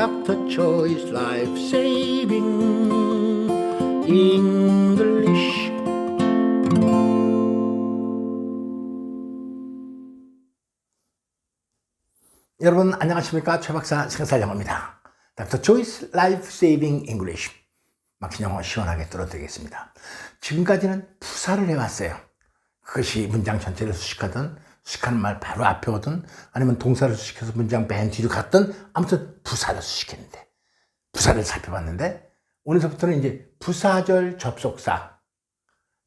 Dr. Choice Life Saving English 여러분 안녕하십니까 최 박사 생살영어입니다. Dr. Choice Life Saving English 막힌 영어 시원하게 뚫어드리겠습니다. 지금까지는 부사를 해왔어요. 그것이 문장 전체를 수식하든 수식하는 말 바로 앞에 오든 아니면 동사를 수식해서 문장 맨 뒤로 갔든 아무튼 부사를 수식했는데 부사를 살펴봤는데 오늘부터는 이제 부사절 접속사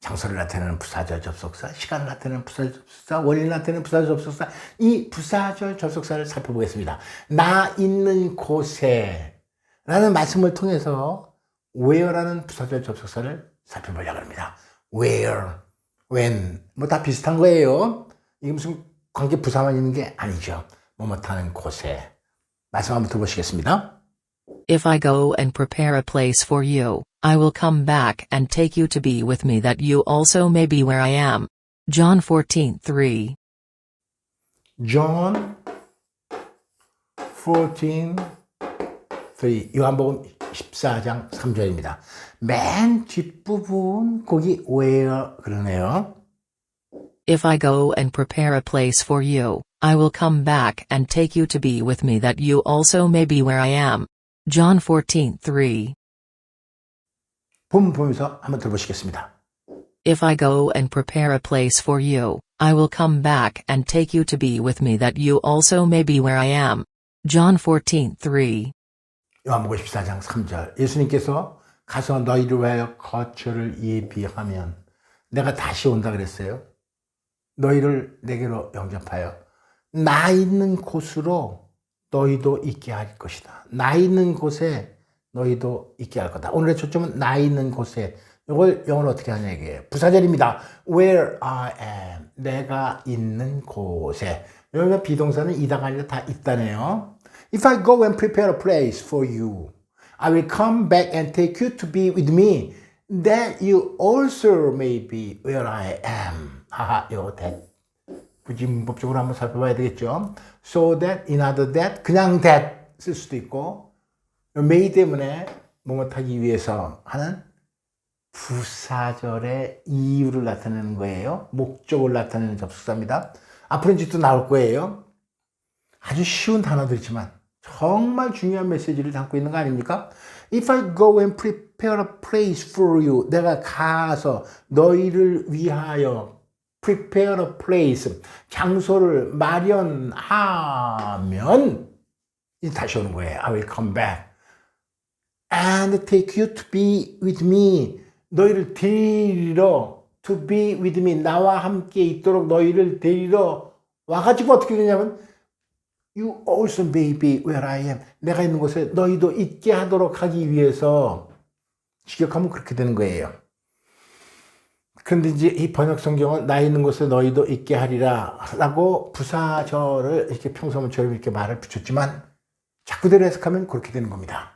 장소를 나타내는 부사절 접속사, 시간을 나타내는 부사절 접속사, 원인을 나타내는 부사절 접속사, 이 부사절 접속사를 살펴보겠습니다. 나 있는 곳에 라는 말씀을 통해서 where라는 부사절 접속사를 살펴보려고 합니다. where, when, 뭐 다 비슷한 거예요. 이게 무슨 관계 부사만 있는 게 아니죠. 뭐뭐하는 곳에. 말씀 한번 들어보시겠습니다. If I go and prepare a place for you, I will come back and take you to be with me that you also may be where I am. John 14:3. John 14, 3. 요한복음 14장 3절입니다. 맨 뒷부분 거기 where 그러네요. If I go and prepare a place for you, I will come back and take you to be with me that you also may be where I am. John 14:3. 본 보면서 한번 들어보시겠습니다. If I go and prepare a place for you, I will come back and take you to be with me that you also may be where I am. John 14:3. 요한복음 14장 3절. 예수님께서 가서 너희를 위하여 거처를 예비하면 내가 다시 온다 그랬어요. 너희를 내게로 영접하여 나 있는 곳으로 너희도 있게 할 것이다. 나 있는 곳에 너희도 있게 할 거다. 오늘의 초점은 나 있는 곳에 이걸 영어로 어떻게 하냐 이게 부사절입니다. Where I am. 내가 있는 곳에. 여기가 비동사는 이다가 아니라 다 있다네요. If I go and prepare a place for you, I will come back and take you to be with me, that you also may be where I am. 하하, 요 that. 굳이 문법적으로 한번 살펴봐야 되겠죠. So that, in other that, 그냥 that 쓸 수도 있고, may 때문에 뭐뭐하기 위해서 하는 부사절의 이유를 나타내는 거예요. 목적을 나타내는 접속사입니다. 앞으로 이제 또 나올 거예요. 아주 쉬운 단어들이지만 정말 중요한 메시지를 담고 있는 거 아닙니까? If I go and prepare a place for you, 내가 가서 너희를 위하여 prepare a place, 장소를 마련하면 다시 오는 거예요. I will come back and take you to be with me. 너희를 데리러 to be with me. 나와 함께 있도록 너희를 데리러 와가지고 어떻게 되냐면 You also may be where I am. 내가 있는 곳에 너희도 있게 하도록 하기 위해서 직역하면 그렇게 되는 거예요. 그런데 이제 이 번역 성경은 나 있는 곳에 너희도 있게 하리라 라고 부사절을 이렇게 평소문처럼 이렇게 말을 붙였지만 자꾸대로 해석하면 그렇게 되는 겁니다.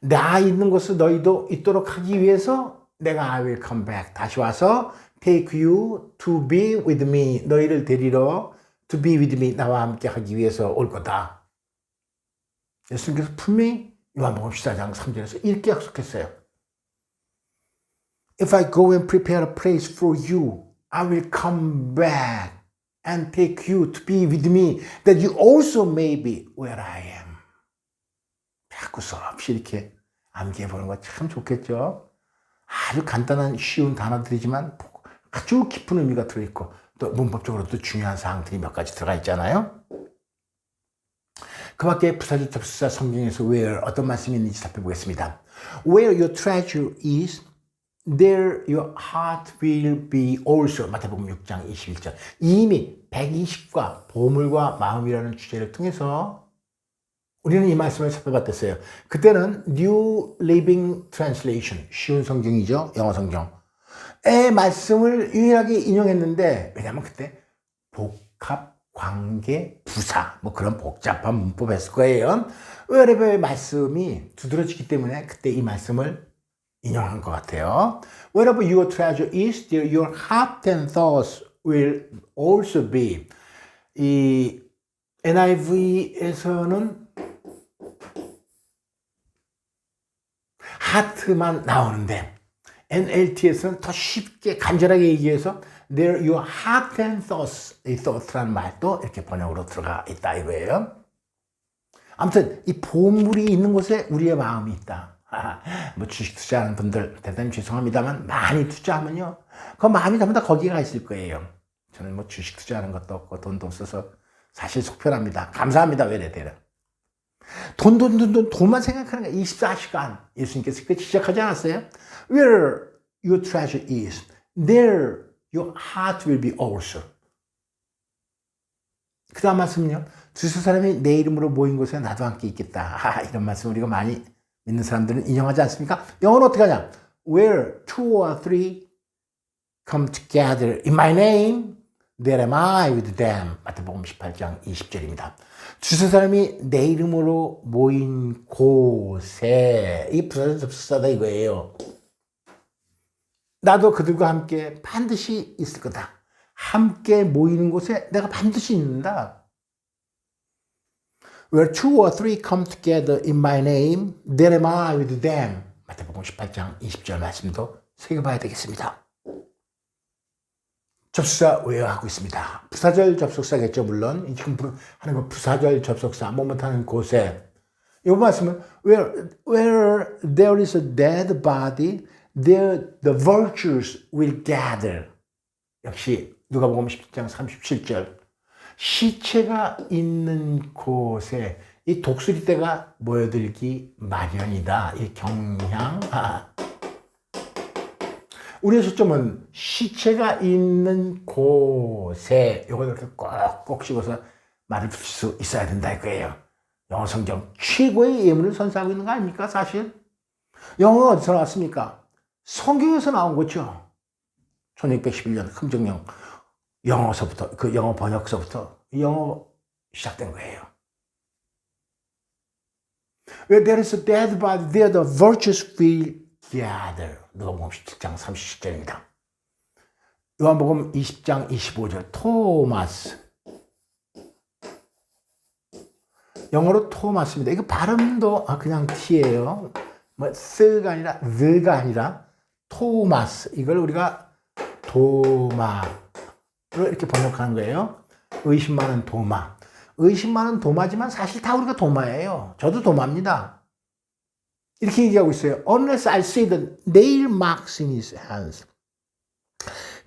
나 있는 곳에 너희도 있도록 하기 위해서 내가 I will come back 다시 와서 take you to be with me 너희를 데리러 to be with me 나와 함께 하기 위해서 올 거다. 예수님께서 분명히 요한복음 14장 3절에서 이렇게 약속했어요. If I go and prepare a place for you, I will come back and take you to be with me, that you also may be where I am. 자꾸 수없이 이렇게 암기해 보는 거 참 좋겠죠? 아주 간단한 쉬운 단어들이지만 아주 깊은 의미가 들어있고 또 문법적으로도 중요한 사항들이 몇 가지 들어가 있잖아요. 그 밖에 부사절 접수사 성경에서 where 어떤 말씀이 있는지 살펴보겠습니다. Where your treasure is, there your heart will be also. 마태복음 6장 21절. 이미 120과 보물과 마음이라는 주제를 통해서 우리는 이 말씀을 살펴봤댔어요. 그때는 New Living Translation, 쉬운 성경이죠. 영어 성경. 의 말씀을 유일하게 인용했는데, 왜냐면 그때 복합 관계 부사, 뭐 그런 복잡한 문법이었을 거예요. 웨레버의 말씀이 두드러지기 때문에 그때 이 말씀을 인용한 것 같아요. Wherever your treasure is, there your heart and thoughts will also be. 이 NIV에서는 heart만 나오는데 NLT에서는 더 쉽게 간절하게 얘기해서 there your heart and thoughts 이 thoughts라는 말도 이렇게 번역으로 들어가 있다 이거예요. 아무튼 이 보물이 있는 곳에 우리의 마음이 있다. 뭐 주식 투자하는 분들 대단히 죄송합니다만 많이 투자하면요 그 마음이 전부 다 거기에 가 있을 거예요. 저는 뭐 주식 투자하는 것도 없고 돈도 없어서 사실 속편합니다. 감사합니다. 외래대라. 돈, 돈, 돈, 돈, 돈만 생각하는 거야. 24시간. 예수님께서 그 시작하지 않았어요? Where your treasure is, there your heart will be also. 그 다음 말씀은요. 두세 사람이 내 이름으로 모인 곳에 나도 함께 있겠다. 아, 이런 말씀 우리가 많이 믿는 사람들은 인용하지 않습니까? 영어는 어떻게 하냐? Where two or three come together in my name, there am I with them. 마태복음 18장 20절입니다. 두세 사람이 내 이름으로 모인 곳에 이 부사절 접속사다 이거예요. 나도 그들과 함께 반드시 있을 거다. 함께 모이는 곳에 내가 반드시 있는다. Where two or three come together in my name, there am I with them. 마태복음 18장 20절 말씀도 새겨봐야 되겠습니다. 접속사 외워하고 있습니다. 부사절 접속사겠죠, 물론. 지금 부- 하는 거 부사절 접속사, 못못하는 곳에. 이 말씀은 where, where there is a dead body, there the vultures will gather. 역시 누가복음 17장 37절. 시체가 있는 곳에 이 독수리떼가 모여들기 마련이다. 이 경향. 아. 우리의 초점은 시체가 있는 곳에 이걸 이렇게 꼭꼭 씹어서 말을 붙일 수 있어야 된다 이거예요. 영어 성경 최고의 예문을 선사하고 있는 거 아닙니까 사실? 영어가 어디서 나왔습니까? 성경에서 나온 거죠. 1611년 흥정령 영어서부터 그 영어 번역서부터 영어 시작된 거예요. Where there is a dead body, there the virtuous will gather. 누가복음 17장 30절입니다. 요한복음 20장 25절 토마스. 영어로 토마스입니다. 이거 발음도 아, 그냥 T예요. 뭐 쓰가 아니라 느가 아니라 토마스. 이걸 우리가 도마로 이렇게 번역하는 거예요. 의심 많은 도마. 의심 많은 도마지만 사실 다 우리가 도마예요. 저도 도마입니다. 이렇게 얘기하고 있어요. Unless I see the nail marks in his hands.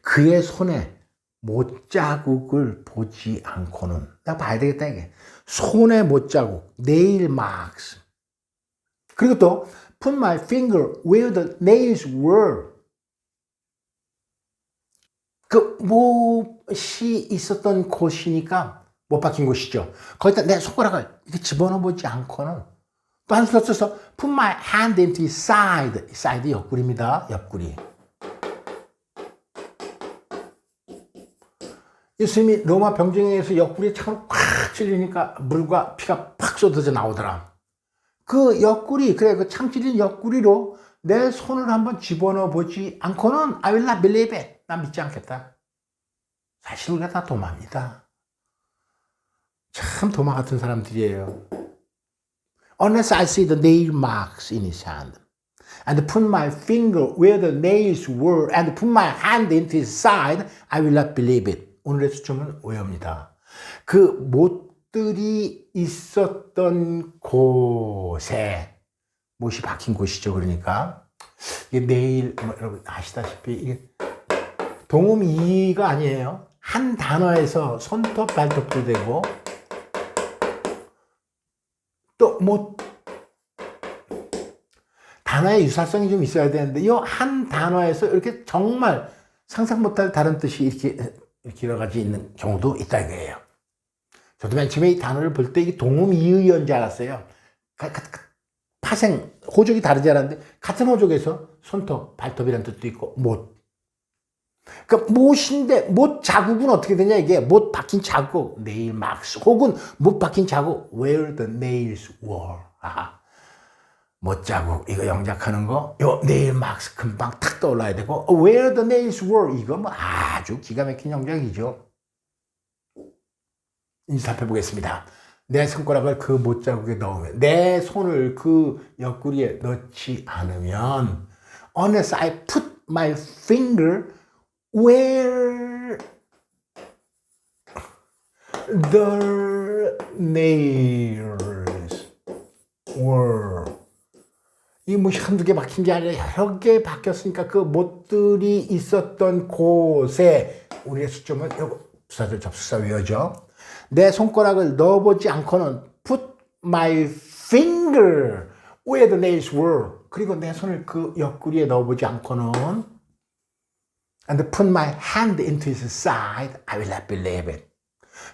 그의 손에 못자국을 보지 않고는 내가 봐야 되겠다 이게. 손에 못자국, nail marks. 그리고 또 put my finger where the nails were. 그 못이 있었던 곳이니까 못 박힌 곳이죠. 거기다 내 손가락을 이렇게 집어넣어 보지 않고는 또 한술 써서 put my hand into his side. side 옆구리입니다. 옆구리. 예수님이 로마 병정에 의해서 옆구리에 창으로 콱 찔리니까 물과 피가 팍 쏟아져 나오더라. 그 옆구리, 그래, 그 창 찔린 옆구리로 내 손을 한번 집어넣어 보지 않고는 I will not believe it. 난 믿지 않겠다. 사실 우리가 다 도마입니다. 참 도마 같은 사람들이에요. Unless I see the nail marks in his hand, and put my finger where the nails were, and put my hand into his side, I will not believe it. 오늘의 수점은 오해입니다. 그 못들이 있었던 곳에 못이 박힌 곳이죠. 그러니까 이게 내일 뭐 여러분 아시다시피 이게 동음이가 아니에요. 한 단어에서 손톱 발톱도 되고 또 뭐 단어의 유사성이 좀 있어야 되는데 이 한 단어에서 이렇게 정말 상상 못할 다른 뜻이 이렇게 여러 가지 있는 경우도 있다 이거예요. 저도 맨 처음에 이 단어를 볼 때 이게 동음 이의인 줄 알았어요. 파생 호족이 다르지 않았는데 같은 호족에서 손톱, 발톱이라는 뜻도 있고 못. 그러니까 못인데 못 자국은 어떻게 되냐 이게 못 박힌 자국, 네일 막스 혹은 못 박힌 자국 where the nails were. 아하. 못 자국 이거 영작하는 거, 요 네일 막스 금방 탁 떠올라야 되고 where the nails were 이거 뭐 아주 기가 막힌 영작이죠. 이제 살펴보겠습니다. 내 손가락을 그 못 자국에 넣으면 내 손을 그 옆구리에 넣지 않으면 unless I put my finger where the nails were. 이뭐 한두 개 박힌 게 아니라 여러 개 박혔으니까 그 못들이 있었던 곳에 우리의 수점은 요거 부사절 접수사 외워져 내 손가락을 넣어보지 않고는 put my finger where the nails were. 그리고 내 손을 그 옆구리에 넣어보지 않고는 and put my hand into his side I will not believe it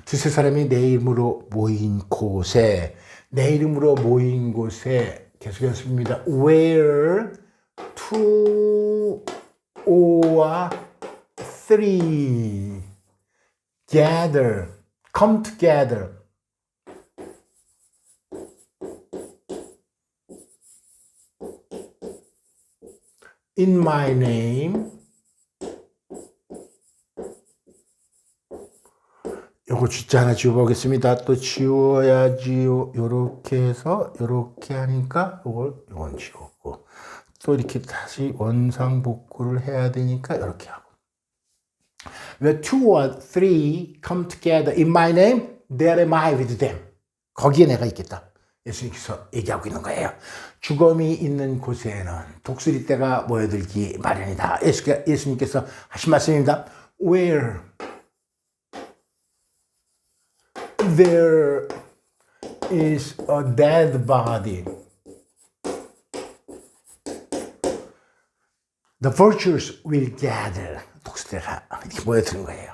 두세 사람이 내 이름으로 모인 곳에 내 이름으로 모인 곳에 계속 연습입니다. Where two or three gather, come together. In my name. 요거 진짜 하나 지워보겠습니다. 또 지워야지요. 요렇게 해서 요렇게 하니까 요걸 요건 지웠고 또 이렇게 다시 원상 복구를 해야 되니까 이렇게 하고 Where two or three come together in my name, there am I with them. 거기에 내가 있겠다. 예수님께서 얘기하고 있는 거예요. 죽음이 있는 곳에는 독수리 떼가 모여들기 마련이다. 예수님께서 하신 말씀입니다. Where there is a dead body. The vultures will gather. 독수리가 이렇게 모여드는 거예요.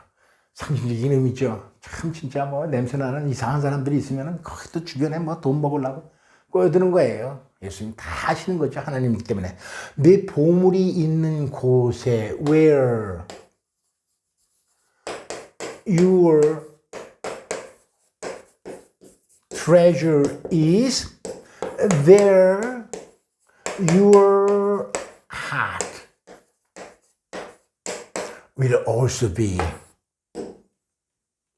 상징적인 의미죠. 참 진짜 뭐 냄새나는 이상한 사람들이 있으면 거기도 주변에 뭐 돈 먹으려고 꼬여드는 거예요. 예수님 다 하시는 거죠. 하나님이기 때문에. 내 보물이 있는 곳에 where your treasure is, there your heart will also be.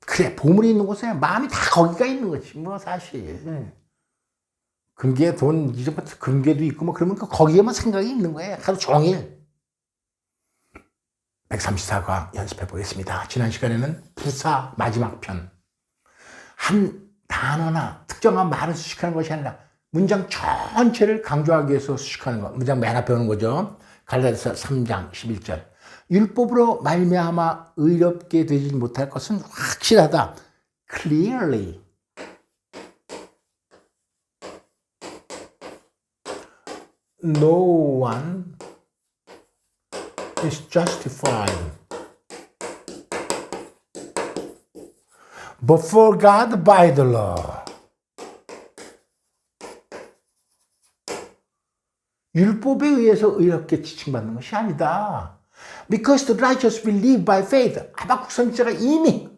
그래, 보물이 있는 곳에 마음이 다 거기가 있는 거지, 뭐, 사실. 금괴 돈, 이제부터 금괴도 있고, 뭐, 그러면 그 거기에만 생각이 있는 거예요. 하루 종일. 134과 연습해 보겠습니다. 지난 시간에는 부사 마지막 편. 한 단어나 특정한 말을 수식하는 것이 아니라 문장 전체를 강조하기 위해서 수식하는 것. 문장 맨 앞에 오는 거죠. 갈라디아서 3장 11절. 율법으로 말미암아 의롭게 되지 못할 것은 확실하다. clearly. No one is justified before God by the law. 율법에 의해서 의롭게 지칭받는 것이 아니다. Because the righteous will live by faith. 하박국 선지자가 이미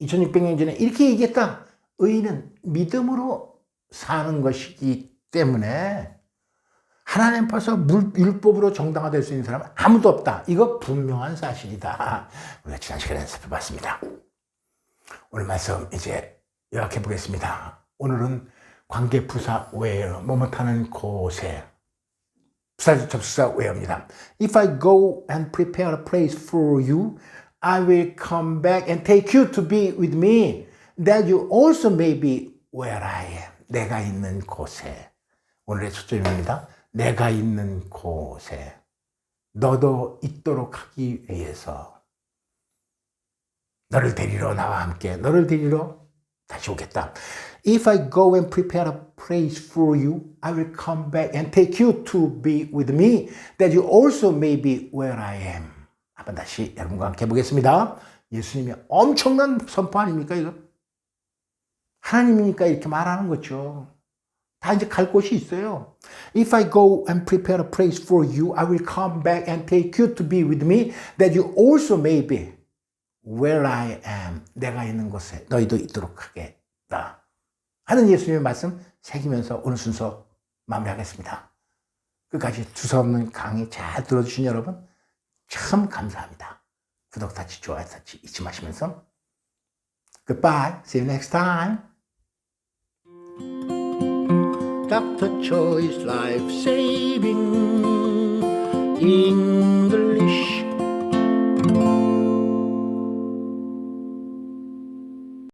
2600년 전에 이렇게 얘기했다. 의인은 믿음으로 사는 것이기 때문에 하나님 앞에서 물- 율법으로 정당화될 수 있는 사람은 아무도 없다. 이거 분명한 사실이다. 우리가 지난 시간에 살펴봤습니다. 오늘 말씀 이제 요약해 보겠습니다. 오늘은 관계 부사 where 머뭇하는 곳에 부사 접수사 where입니다. If I go and prepare a place for you, I will come back and take you to be with me, that you also may be where I am. 내가 있는 곳에. 오늘의 초점입니다. 내가 있는 곳에 너도 있도록 하기 위해서 너를 데리러 나와 함께 너를 데리러 다시 오겠다. If I go and prepare a place for you, I will come back and take you to be with me, that you also may be where I am. 한번 다시 여러분과 함께 해보겠습니다. 예수님이 엄청난 선포 아닙니까, 이거? 하나님이니까 이렇게 말하는 거죠. 다 이제 갈 곳이 있어요. If I go and prepare a place for you, I will come back and take you to be with me, that you also may be where I am, 내가 있는 곳에 너희도 있도록 하겠다. 하는 예수님의 말씀 새기면서 오늘 순서 마무리하겠습니다. 끝까지 두서없는 강의 잘 들어주신 여러분 참 감사합니다. 구독 터치, 좋아요 터치 잊지 마시면서 Goodbye. See you next time. Dr. Choice Life Saving England.